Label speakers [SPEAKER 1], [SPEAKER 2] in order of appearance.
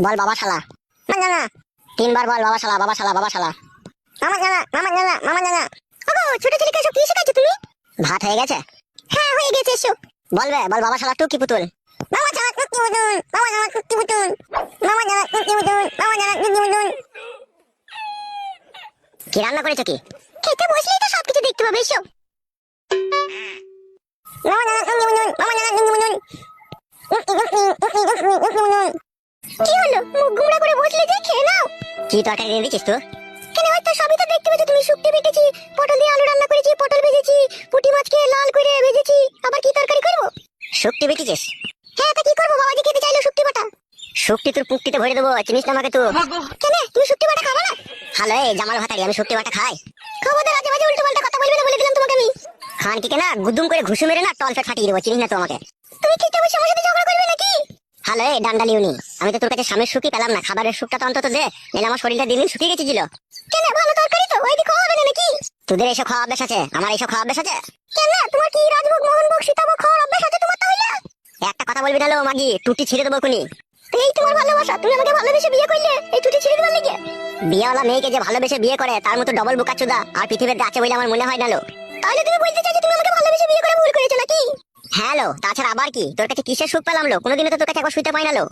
[SPEAKER 1] বল বাবা শালা মামা জানা তিনবার বল বাবা শালা বাবা শালা বাবা শালা মামা জানা মামা জানা মামা জানা ওগো ছোট ছেলেকে এসব কি শেখাচ্ছ তুমি ভাত হয়ে গেছে হ্যাঁ হয়ে গেছে এসো বলবে বল বাবা শালা টুকি পুতুল মামা জানা টুকি পুতুল মামা জানা টুকি পুতুল মামা জানা টুকি পুতুল মামা জানা টুকি পুতুল কি রান্না করেছ কি খেতে বসলেই তো সবকিছু দেখতে পাবে এসো মামা জানা টুকি পুতুল মামা জানা টুকি পুতুল কি হলো? মুখ গুমড়া করে বসলে যে খেয়ে নাও। কি তরকারি দিয়ে দিছিস তো কেন হয়তো সবই তো দেখতে তুমি শুক্তি বেটেছি পটল দিয়ে আলু রান্না করেছি পটল ভেজেছি পুঁটি মাছকে লাল করে ভেজেছি। আবার কি তরকারি করব? শুক্তি বেটেছিস হ্যাঁ তা কি করব? বাবাজি খেতে চাইলো শুক্তি বাটা। শুক্তি তোর পুক্তিতে ভরে দেবো চিনিস না আমাকে তো কেন? তুমি শুক্তি বাটা খাবে না? হ্যালো এই জামাল ভাতারি আমি শুক্তি বাটা খাই। খবরদার আজে বাজে উল্টো পাল্টা কথা বলবি না বলে দিলাম তোমাকে আমি। খান কি না গুদুম করে ঘুষু মেরে না টলফে ফাটিয়ে দেবো চিনিস না তো আমাকে। তুমি খেতে বসে আমার সাথে ঝগড়া করবে নাকি? হ্যালো এই ডান্ডালি উনি। আমি তো তোর কাছে স্বামীর সুখই পেলাম না খাবারের সুখটা তো অন্তত দে নাহলে আমার শরীরটা দিন দিন শুকিয়ে গেছিল। কেন ভালো তরকারি তো ওই খাওয়া হবে না নাকি? তোদের এসব খাওয়া অভ্যাস আছে? আমার এইসব খাওয়া অভ্যাস আছে? কেন তোমার কি রাজভোগ মোহনভোগ সীতাভোগ খাওয়ার অভ্যাস আছে তোমার তাহলে? একটা কথা বলবি না লো মাগি টুটি ছিঁড়ে দেবো কোনি এই তোমার ভালোবাসা তুমি আমাকে ভালোবেসে বিয়ে করলে এই টুটি ছিঁড়ে দেবার লেগে। বিয়েওয়ালা মেয়েকে যে ভালোবেসে বিয়ে করে তার মতো ডবল বোকাচুদা আর পৃথিবীতে আছে বলে আমার মনে হয় না লো তাহলে তুমি বলতে চাইছো তুমি আমাকে ভালোবেসে বিয়ে করে ভুল করেছ নাকি হ্যাঁ লো তাছাড়া আবার কি? তোর কাছে কিসের সুখ পেলাম লো কোনোদিনও তো তোর কাছে একবার শুইতে পাই না লো